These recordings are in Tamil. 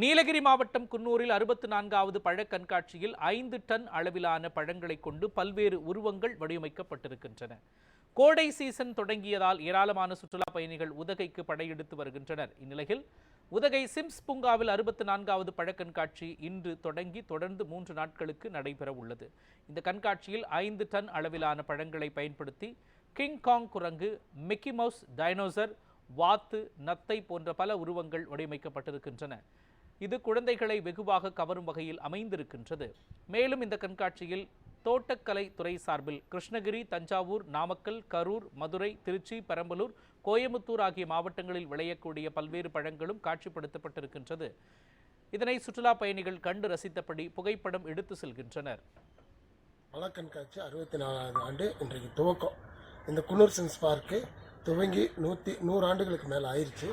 நீலகிரி மாவட்டம் குன்னூரில் அறுபத்து நான்காவது பழக் கண்காட்சியில் ஐந்து டன் அளவிலான பழங்களை கொண்டு பல்வேறு உருவங்கள் வடிவமைக்கப்பட்டிருக்கின்றன. கோடை சீசன் தொடங்கியதால் ஏராளமான சுற்றுலா பயணிகள் உதகைக்கு படையெடுத்து வருகின்றனர். இந்நிலையில் உதகை சிம்ஸ் பூங்காவில் அறுபத்து நான்காவது பழக் கண்காட்சி இன்று தொடங்கி தொடர்ந்து மூன்று நாட்களுக்கு நடைபெற உள்ளது. இந்த கண்காட்சியில் ஐந்து டன் அளவிலான பழங்களை பயன்படுத்தி கிங் காங் குரங்கு மிக்கி மவுஸ் டைனோசர் வாத்து நத்தை போன்ற பல உருவங்கள் வடிவமைக்கப்பட்டிருக்கின்றன. இது குழந்தைகளை வெகுவாக கவரும் வகையில் அமைந்திருக்கின்றது. மேலும் இந்த கண்காட்சியில் தோட்டக்கலை துறை சார்பில் கிருஷ்ணகிரி தஞ்சாவூர் நாமக்கல் கரூர் மதுரை திருச்சி பெரம்பலூர் கோயமுத்தூர் ஆகிய மாவட்டங்களில் விளையக்கூடிய பல்வேறு பழங்களும் காட்சிப்படுத்தப்பட்டிருக்கின்றது. இதனை சுற்றுலா பயணிகள் கண்டு ரசித்தபடி புகைப்படம் எடுத்து செல்கின்றனர். பல கண்காட்சி அறுபத்தி நாலாவது ஆண்டு இன்றைக்கு துவக்கம். இந்த குன்னூர் சென்ஸ் பார்க்கு துவங்கி நூற்றி நூறு ஆண்டுகளுக்கு மேலே ஆயிடுச்சு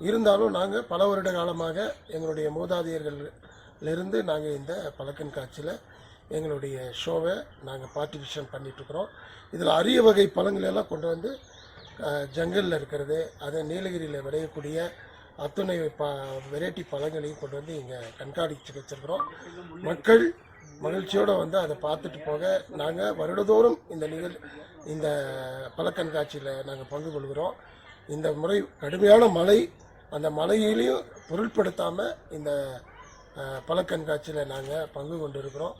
இருந்தாலும் நாங்கள் பல வருட காலமாக எங்களுடைய மூதாதையர்களிலிருந்து நாங்கள் இந்த பல காட்சியில் எங்களுடைய ஷோவை நாங்கள் பார்ட்டிசிபேஷன் பண்ணிகிட்ருக்குறோம் இதில் அரிய வகை பழங்களெல்லாம் கொண்டு வந்து ஜங்கலில் இருக்கிறது அதை நீலகிரியில் விளையக்கூடிய அத்துணை ப வெரைட்டி பழங்களையும் கொண்டு வந்து இங்கே கண்காணிச்சு வச்சுருக்கிறோம். மக்கள் மகிழ்ச்சியோடு வந்து அதை பார்த்துட்டு போக நாங்கள் வருடதோறும் இந்த நிகழ் இந்த பழக்கண்காட்சியில் நாங்கள் பங்கு கொள்கிறோம். இந்த முறை கடுமையான மழை அந்த மலையிலையும் பொருட்படுத்தாமல் இந்த பல கண்காட்சியில் நாங்கள் பங்கு கொண்டிருக்கிறோம்.